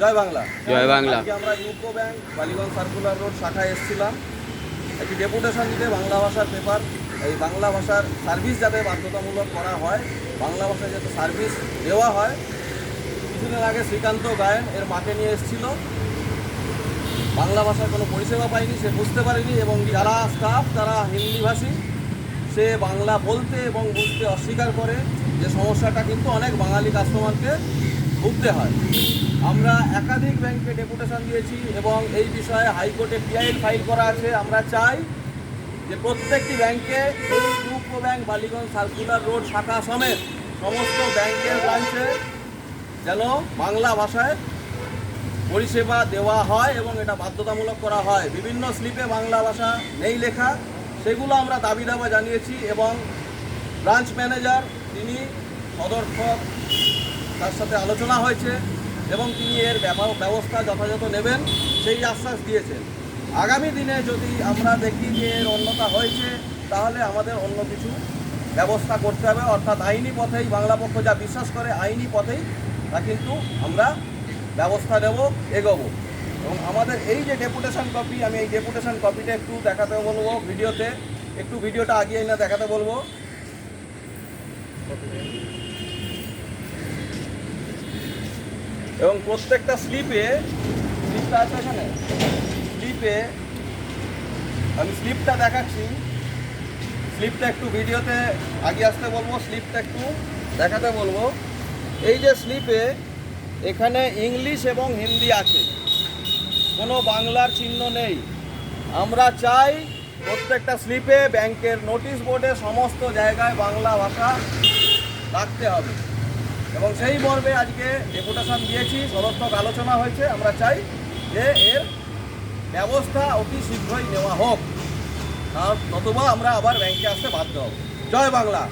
জয় বাংলা। জয় বাংলা। আমরা UCO bank Ballygunge circular road শাখায় এসেছিলাম। একটি ডেপুটেশন দিতে বাংলা ভাষার পেপার এই বাংলা ভাষার সার্ভিস যাতে বাধ্যতামূলক করা হয় বাংলা ভাষায় যাতে সার্ভিস দেওয়া হয়। কিছুদিন আগে শ্রীকান্ত গায়ন এর মাকে নিয়ে এসেছিল। বাংলা ভাষার কোনো পরিষেবা পায়নি সে বুঝতে পারেনি এবং যারা স্টাফ তারা হিন্দিভাষী সে বাংলা বলতে এবং বুঝতে অস্বীকার করে যে সমস্যাটা কিন্তু অনেক বাঙালি কাস্টমারকে ভুগতে হয়। আমরা একাধিক ব্যাংকে ডেপুটেশন দিয়েছি এবং এই বিষয়ে হাইকোর্টে পিআইএল ফাইল করা আছে। আমরা চাই যে প্রত্যেকটি ব্যাংকে এই ব্যাংক, বালিগঞ্জ সার্কুলার রোড শাখা সমেত সমস্ত ব্যাংকের ব্রাঞ্চে যেন বাংলা ভাষায় পরিষেবা দেওয়া হয় এবং এটা বাধ্যতামূলক করা হয়। বিভিন্ন স্লিপে বাংলা ভাষা নেই লেখা, সেগুলো আমরা দাবি দাবা জানিয়েছি এবং ব্রাঞ্চ ম্যানেজার, তিনি সদর্থক তার সাথে আলোচনা হয়েছে এবং তিনি এর ব্যব- ব্যবস্থা যথাযথ নেবেন, সেই আশ্বাস দিয়েছেন। আগামী দিনে যদি আমরা দেখি যে এর অন্যতা হয়েছে, তাহলে আমাদের অন্য কিছু ব্যবস্থা করতে হবে। অর্থাৎ আইনি পথেই বাংলা পক্ষ যা বিশ্বাস করে, আইনি পথেই তা কিন্তু আমরা ব্যবস্থা নেব, এগোবো। এবং আমাদের এই যে ডেপুটেশন কপি, আমি এই ডেপুটেশন কপিটা একটু দেখাতে বলব ভিডিওতে। একটু ভিডিওটা আগিয়ে না দেখাতে বলব। এবং প্রত্যেকটা স্লিপে স্লিপটা আছে এখানে? স্লিপে আমি স্লিপটা দেখাচ্ছি। স্লিপটা একটু ভিডিওতে আগে আসতে বলব স্লিপটা একটু দেখাতে বলব। এই যে স্লিপে এখানে ইংলিশ এবং হিন্দি আছে। কোনো বাংলার চিহ্ন নেই। আমরা চাই প্রত্যেকটা স্লিপে ব্যাংকের নোটিশ বোর্ডে সমস্ত জায়গায় বাংলা ভাষা রাখতে হবে। এবং সেই মর্মে আজকে ডেপুটেশন দিয়েছি সদর্থক আলোচনা হয়েছে। আমরা চাই যে এর ব্যবস্থা অতি শীঘ্রই নেওয়া হোক। আর নতুবা আমরা আবার ব্যাংকে আসতে বাধ্য হব। জয় বাংলা।